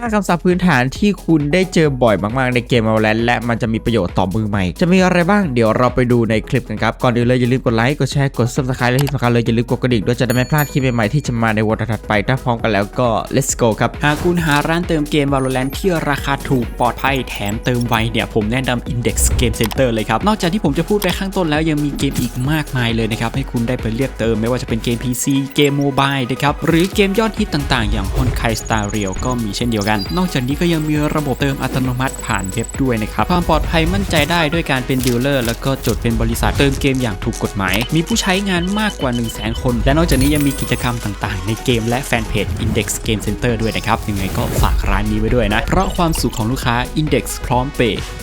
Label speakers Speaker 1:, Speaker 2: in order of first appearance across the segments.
Speaker 1: 5คำศัพท์พื้นฐานที่คุณได้เจอบ่อยมากๆ ในเกม Valorant และมันจะมีประโยชน์ต่อมือใหม่ จะมีอะไรบ้างเดี๋ยวเราไปดูในคลิปกันครับ ก่อนอื่นเลยอย่าลืมกดไลค์กดแชร์กด subscribe และที่สำคัญเลยอย่าลืมกดกระดิ่งด้วยจะได้ไม่พลาดคลิปใหม่ๆที่จะมาในวันถัดไปถ้าพร้อมกันแล้วก็ let's go ครับ
Speaker 2: หากคุณหาร้านเติมเกม Valorant ที่ราคาถูกปลอดภัยแถมเติมไวเนี่ยผมแนะนำ Index Game Center เลยครับนอกจากที่ผมจะพูดไปข้างต้นแล้วยังมีเกมอีกมากมายเลยนะครับให้คุณได้ไปเลือกเติมไม่ว่าจะเป็นเกม PC เกมโมบายนะครับหรือเกมยอดฮิตต่าง ๆ อย่าง Honkai Star Rail ก็มีเช่นเดียวกัน นอกจากนี้ก็ยังมีระบบเติมอัตโนมัติผ่านเว็บด้วยนะครับ ความปลอดภัยมั่นใจได้ด้วยการเป็นดีลเลอร์แล้วก็จดเป็นบริษัทเติมเกมอย่างถูกกฎหมาย มีผู้ใช้งานมากกว่า 1 0 0 0 0แคน และนอกจากนี้ยังมีกิจกรรมต่างๆ ในเกมและแฟนเพจ Index Game Center ด้วยนะครับ ยังไงก็ฝากร้านนี้ไว้ด้วยนะ เพราะความสุขของลูกค้า Index พร้อมเปย์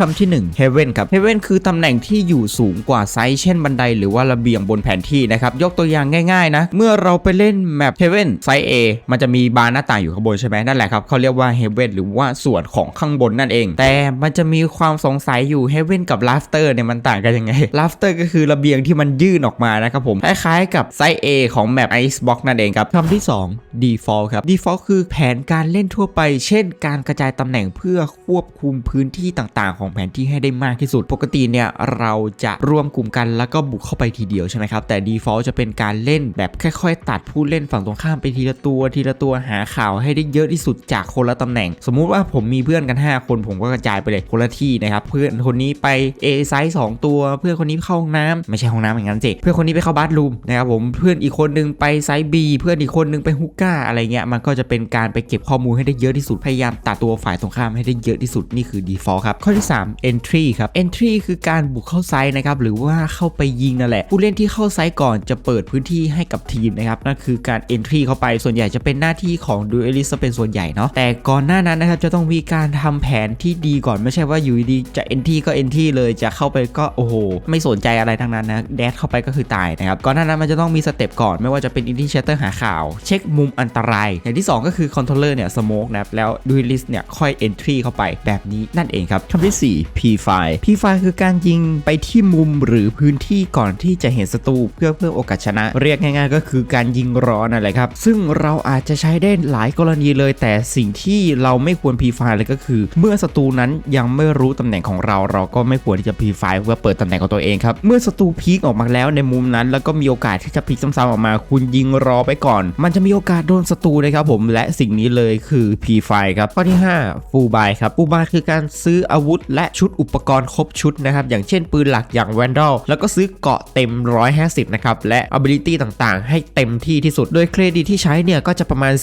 Speaker 1: คำที่1 Heaven ครับ Heaven คือตำแหน่งที่อยู่สูงกว่าไซส์เช่นบันไดหรือว่าระเบียงบนแผนที่นะครับ ยกตัวอย่างง่ายๆนะ เมื่อเราไปเล่นแมป Heaven ไซส์ A มันจะมีบานหน้าต่างอยู่ข้างบนใช่ไหมนั่นแหละครับเขาเรียกว่า Heaven หรือว่าส่วนของข้างบนนั่นเอง แต่มันจะมีความสงสัยอยู่ Heaven กับ Rafter เนี่ยมันต่างกันยังไง Rafter ก็คือระเบียงที่มันยื่นออกมานะครับผมคล้ายๆกับไซส์ A ของแมป Icebox นั่นเองครับคำที่ 2 Default ครับ Default คือแผนการเล่นทั่วไป เช่น การกระจายตำแหน่งเพื่อควบคุมพื้นที่ต่างๆของแผนที่ให้ได้มากที่สุด ปกติเนี่ยเราจะรวมกลุ่มกันแล้วก็บุกเข้าไปทีเดียวใช่ไหมครับแต่ Default จะเป็นการเล่นแบบค่อยๆ ตัดผู้เล่นฝั่งตรงข้ามไปทีละตัวทีละตัวหาข่าวให้ได้เยอะที่สุดจากคนละตำแหน่ง สมมุติว่าผมมีเพื่อนกัน 5 คนผมก็กระจายไปเลยคนละที่นะครับเพื่อนคนนี้ไป A ไซส์2ตัว เพื่อนคนนี้เข้าห้องน้ำไม่ใช่ห้องน้ำอย่างนั้นสิเพื่อนคนนี้ไปเข้าบาร์รูมนะครับผมเพื่อนอีกคนนึงไปไซส์ B เพื่อนอีกคนนึงไปฮุกก้าอะไรเงี้ยมันก็จะเป็นการไปเก็บข้อมูลให้ได้เยอะที่สุดพยายามตัดตัวฝ่ายตรงข้ามให้ได้เยอะที่สุดนี่คือ default ครับข้อที่3 entry ครับ entry คือการบุกเข้าไซส์นะครับหรือว่าเข้าไปยิงนั่นแหละ ผู้เล่นที่เข้าไซส์ก่อนจะเปิดพื้นที่ให้กับทีมนะครับนั่นคือการ entry เข้าไปส่วนใหญ่จะเป็นหน้าที่ของ duelist เป็นส่วนใหญ่เนาะแต่ก่อนหน้านั้นนะครับจะต้องมีการทำแผนที่ดีก่อนไม่ใช่ว่าอยู่ดีจะ entry ก็ entry เลยจะเข้าไปก็โอ้โหไม่สนใจอะไรทั้งนั้นนะแดดเข้าไปก็คือตายนะครับก่อนหน้านั้นมันจะต้องมีสเต็ปก่อนไม่ว่าจะเป็น initiator หาข่าว เช็คมุมอันตราย อย่างที่ 2 ก็คือ controller เนี่ย smoke นะครับแล้ว duelist เนี่ยค่อย entry เข้าไปแบบนี้นั่นเองครับคำที่4 p5 p5 คือการยิงไปที่มุมหรือพื้นที่ก่อนที่จะเห็นศัตรูเพื่อเพิ่มโอกาสชนะ เรียกง่ายๆ ก็คือการยิงรอนั่นแหละครับ ซึ่งเราอาจจะใช้ได้หลายกรณีเลย แต่สิ่งที่เราไม่ควร p5 เลยก็คือ เมื่อศัตรูนั้นยังไม่รู้ตำแหน่งของเรา เราก็ไม่ควรที่จะ p5 เพื่อเปิดตำแหน่งของตัวเองครับ เมื่อศัตรูพีคออกมาแล้วในมุมนั้น แล้วก็มีโอกาสที่จะพีคซ้ำๆออกมา คุณยิงรอไปก่อน มันจะมีโอกาสโดนศัตรูนะครับผมและสิ่งนี้เลยคือ p5 ครับข้อที่5 full buy ครับ full buy คือการซื้ออาวุธและชุดอุปกรณ์ครบชุดนะครับ อย่างเช่นปืนหลักอย่าง Vandal แล้วก็ซื้อเกาะเต็ม 150 นะครับ และ ability ต่างๆ ให้เต็มที่ที่สุด โดยเครดิตที่ใช้เนี่ย ก็จะประมาณ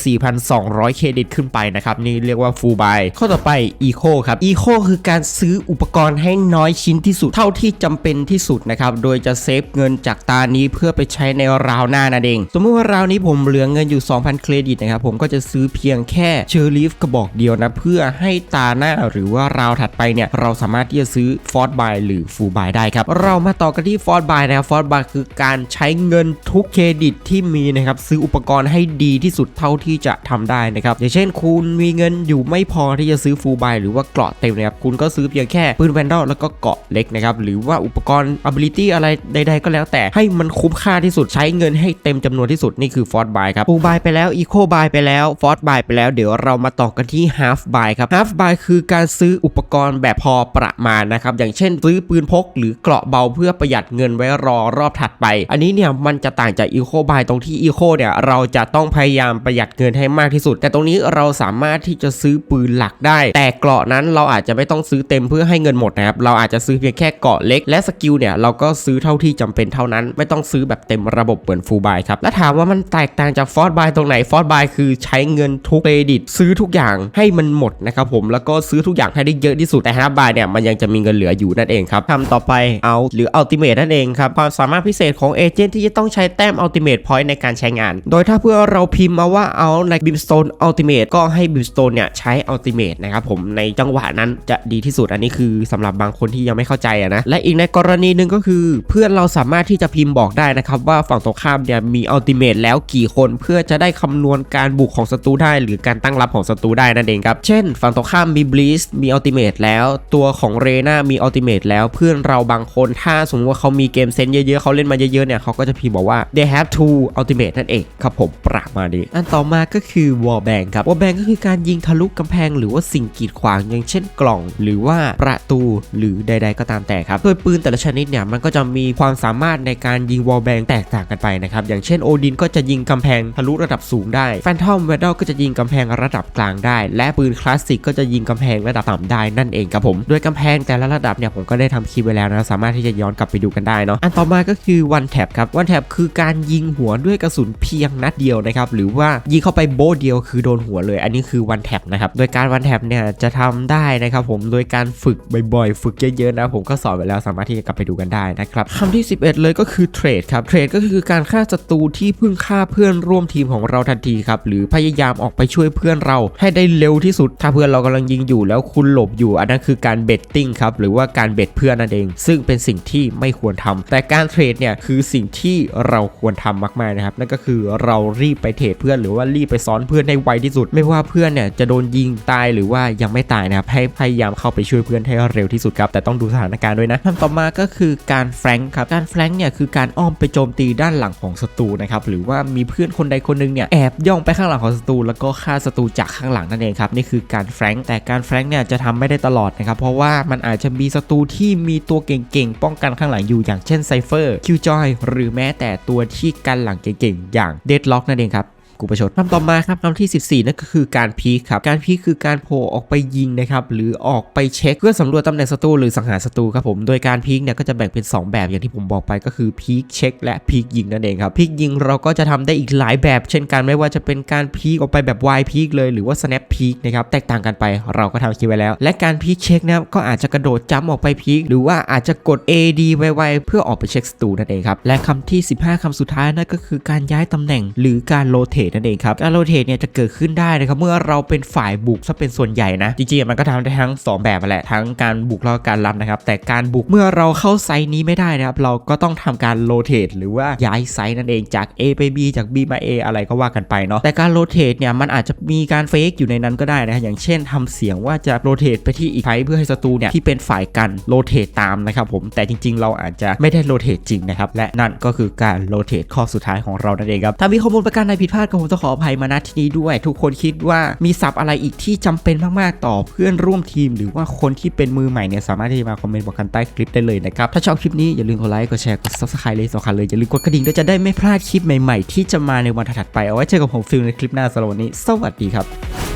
Speaker 1: 4,200 เครดิตขึ้นไปนะครับ นี่เรียกว่า full buy ข้อต่อไป eco ครับ eco คือการซื้ออุปกรณ์ให้น้อยชิ้นที่สุดเท่าที่จำเป็นที่สุดนะครับ โดยจะเซฟเงินจากตานี้เพื่อไปใช้ในราวหน้านั่นเอง สมมติว่าราวนี้ผมเหลือเงินอยู่ 2,000 เครดิตนะครับผมก็จะซื้อเพียงแค่เชอร์ลีฟกระบอกเดียวนะเพื่อให้ตาหน้าหรือว่าราวถัดไปเนี่ยเราสามารถที่จะซื้อฟอร์ b บายหรือฟูลบายได้ครับ เรามาต่อกันที่ฟอร์ b บายนะครับฟอร์ b บายคือการใช้เงินทุกเครดิตที่มีนะครับซื้ออุปกรณ์ให้ดีที่สุดเท่าที่จะทำได้นะครับอย่างเช่นคุณมีเงินอยู่ไม่พอที่จะซื้อฟูลบายหรือว่าเกราะเต็มนะครับคุณก็ซื้อเพียงแค่ปืนแวนดอลแล้วก็เกราะเล็กนะครับหรือว่าอุปกรณ์ ability อะไรใด ๆ ก็แล้วแต่ให้มันคุ้มค่าที่สุดใช้เงินให้เต็มจำนวนที่สุดนี่คือฟอร์ b บายครับฟูลบายไปแล้วอีโคบายไปแล้วฟอร์ b บายไปแล้วเดี๋ยวเรามาต่อกันที่ฮา f บายครับฮา f บายคือการซื้ออุปกรณ์แบบพอประมาณนะครับ อย่างเช่นซื้อปืนพก หรือเกราะเบาเพื่อประหยัดเงินไว้รอรอบถัดไป อันนี้เนี่ยมันจะต่างจากอีโคบายตรงที่อีโคเนี่ยเราจะต้องพยายามประหยัดเงินให้มากที่สุด แต่ตรงนี้เราสามารถที่จะซื้อปืนหลักได้ แต่เกราะนั้นเราอาจจะไม่ต้องซื้อเต็มเพื่อให้เงินหมดนะครับเราอาจจะซื้อเพียงแค่เกราะเล็ก และสกิลเนี่ยเราก็ซื้อเท่าที่จำเป็นเท่านั้นไม่ต้องซื้อแบบเต็มระบบเหมือนฟูลบายครับและถามว่ามันแตกต่างจากฟอร์ b บายตรงไหนฟอร์ b บายคือใช้เงินทุกเครดิต ซื้อทุกอย่างให้มันหมดนะครับผมแล้วก็ซื้อทุกอย่างให้ได้เยอะที่สุดแต่ฮาร์บบายเนี่ยมันยังจะมีเงินเหลืออยู่นั่นเองครับทำต่อไปเอาหรืออัลติเมทนั่นเองครับความสามารถพิเศษของเอเจนต์ที่จะต้องใช้แต้มอัลติเมทพอยต์ในการใช้งาน โดยถ้าเพื่อเราพิมพ์มาว่าเอาในบิมสโตนอัลติเมทก็ให้บิมสโตนเนี่ยใช้อัลติเมทนะครับผมในจังหวะนั้นจะดีที่สุดอันนี้คือสำหรับบางคนที่ยังไม่เข้าใจนะและอีกในกรณีหนึ่งก็คือ เพื่อนเราสามารถที่จะพิมพ์บอกได้นะครับว่าฝั่งตรงข้ามเนี่ยมีอัลติเมทแล้วกี่คนเพื่อจะได้คำนวณการบุกของศัตรูได้ หรือการตั้งรับของศัตรูได้นั่นเองครับเช่น ฝั่งตรงข้ามมีบลิสมีอัลติเมทแล้วตัวของเรนามีอัลติเมทแล้วเพื่อนเราบางคนถ้าสมมติว่าเขามีเกมเซนเยอะๆเขาเล่นมาเยอะๆเนี่ยเขาก็จะพิมพ์บอกว่า they have to ultimate นั่นเองครับผมประมาณนี้อันต่อมาก็คือ wall bang ครับ wall bang ก็คือการยิงทะลุกำแพงหรือว่าสิ่งกีดขวางอย่างเช่นกล่อง หรือว่าประตูหรือใด ๆ ก็ตามแต่ครับโดยปืนแต่ละชนิดเนี่ยมันก็จะมีความสามารถในการยิง wall bang แตกต่างกันไปนะครับอย่างเช่นโอดินก็จะยิงกำแพงทะลุระดับสูงได้ Phantom w a d d l ก็จะยิงกำแพงระดับกลางได้ และปืนคลาสสิกก็จะยิงกำแพงระดับต่ำได้นั่นเองครับผมโดยกำแพงแต่ละระดับเนี่ยผมก็ได้ทำคลิปไว้แล้วนะสามารถที่จะย้อนกลับไปดูกันได้เนาะอันต่อมาก็คือ one tap ครับ one tap คือการยิงหัวด้วยกระสุนเพียงนัดเดียวนะครับหรือว่ายิงเข้าไปโบเดียวคือโดนหัวเลย อันนี้คือ one tap นะครับโดยการ one tap เนี่ยจะทำได้นะครับผมโดยการฝึกบ่อยๆ ฝึกเยอะๆนะผมก็สอนไว้แล้วสามารถที่จะกลับไปดูกันได้นะครับคำที่ 11 เลยก็คือเทรดครับเทรดก็คือการฆ่าศัตรูที่เพิ่งฆ่าเพื่อนร่วมทีมของเราทันทีครับหรือพยายามออกไปช่วยเพื่อนเราให้ได้เร็วที่สุด ถ้าเพื่อนเรากำลังยิงอยู่แล้วคุณหลบอยู่ อันนั้นคือการเบตติ้งครับหรือว่าการเบตเพื่อนนั่นเอง ซึ่งเป็นสิ่งที่ไม่ควรทำแต่การเทรดเนี่ยคือสิ่งที่เราควรทำมากๆนะครับนั่นก็คือเรารีบไปเทรดเพื่อนหรือว่ารีบไปซ้อนเพื่อนให้ไวที่สุด ไม่ว่าเพื่อนเนี่ยจะโดนยิงตายหรือว่ายังไม่ตายนะครับให้พยายามเข้าไปช่วยเพื่อนให้เร็วที่สุดครับแต่ต้องดูสถานการณ์ด้วยนะคำต่อมาก็คือการแฟงครับการแฟงเนี่ยคือการอ้อมไปโจมตีด้านหลังของศัตรูนะครับหรือว่ามีเพื่อนคนใดคนหนึ่งเนี่ยแอบย่องไปข้างหลังของศัตรูแล้วก็ฆ่าศัตรูจากข้างหลังนั่นเองครับนี่คือการแฟงแต่การแฟงเนี่ยจะทำไม่ได้ตลอดนะครับเพราะว่ามันอาจจะมีศัตรูที่มีตัวเก่งๆ ป้องกันข้างหลังอยู่อย่างเช่นไซเฟอร์คิวจอยหรือแม้แต่ตัวที่กันหลังเก่งๆ อย่างเดดล็อกนั่นเองครับ กูประชดคำต่อมาครับคำที่ 14นั่นก็คือการพีคครับการพีคคือการโผล่ออกไปยิงนะครับหรือออกไปเช็คเพื่อสำรวจตำแหน่งศัตรูหรือสังหารศัตรูครับผมโดยการพีคเนี่ยก็จะแบ่งเป็น 2 แบบอย่างที่ผมบอกไปก็คือพีคเช็คและพีคยิงนั่นเองครับพีคยิงเราก็จะทำได้อีกหลายแบบ เช่นกันไม่ว่าจะเป็นการพีคออกไปแบบวายพีคเลยหรือว่า snap พีคนะครับแตกต่างกันไปเราก็ทำคลิปไว้แล้ว และการพีคเช็คนะก็อาจจะกระโดดจ้ำออกไปพีคหรือว่าอาจจะกด AD ไวๆเพื่อออกไปเช็คศัตรูนั่นเองครับและคำที่ 15คำสุดท้ายนั่นก็คือการย้ายตำแหน่งหรือการโรเตทนั่นเองครับการโรเตเนี่ยจะเกิดขึ้นได้นะครับเมื่อเราเป็นฝ่ายบุกซะเป็นส่วนใหญ่นะจริงๆมันก็ทำได้ทั้ง 2 แบบแหละทั้งการบุกแล้วการรับนะครับแต่การบุกเมื่อเราเข้าไซส์นี้ไม่ได้นะครับเราก็ต้องทำการโรเตหรือว่าย้ายไซส์นั่นเองจาก A ไป B จาก B มา A อะไรก็ว่ากันไปเนาะแต่การโรเตเนี่ยมันอาจจะมีการเฟกอยู่ในนั้นก็ได้นะอย่างเช่นทำเสียงว่าจะโรเตไปที่อีกไซส์เพื่อให้ศัตรูเนี่ยที่เป็นฝ่ายกันโรเทตามนะครับผมแต่จริง ๆ เราอาจจะไม่ได้โรเตจริงนะครับและนั่นก็คือการโรเตข้อสุดท้ายของเรานั่นเองครับถ้ามีข้อมูลประการใดผิดพลาดก็ผมต้องขออภัยมาณที่นี้ด้วย ทุกคนคิดว่ามีศัพท์อะไรอีกที่จำเป็นมากๆต่อเพื่อนร่วมทีม หรือว่าคนที่เป็นมือใหม่เนี่ยสามารถที่จะมาคอมเมนต์บอกกันใต้คลิปได้เลยนะครับ ถ้าชอบคลิปนี้อย่าลืมกดไลค์กดแชร์กดซับสไครต์เลยสำคัญเลยอย่าลืมกดกระดิ่งด้วยจะได้ไม่พลาดคลิปใหม่ๆ ที่จะมาในวันถัดไปเอาไว้เจอกับผมฟิลในคลิปหน้าสำหรับวันนี้ สวัสดีครับ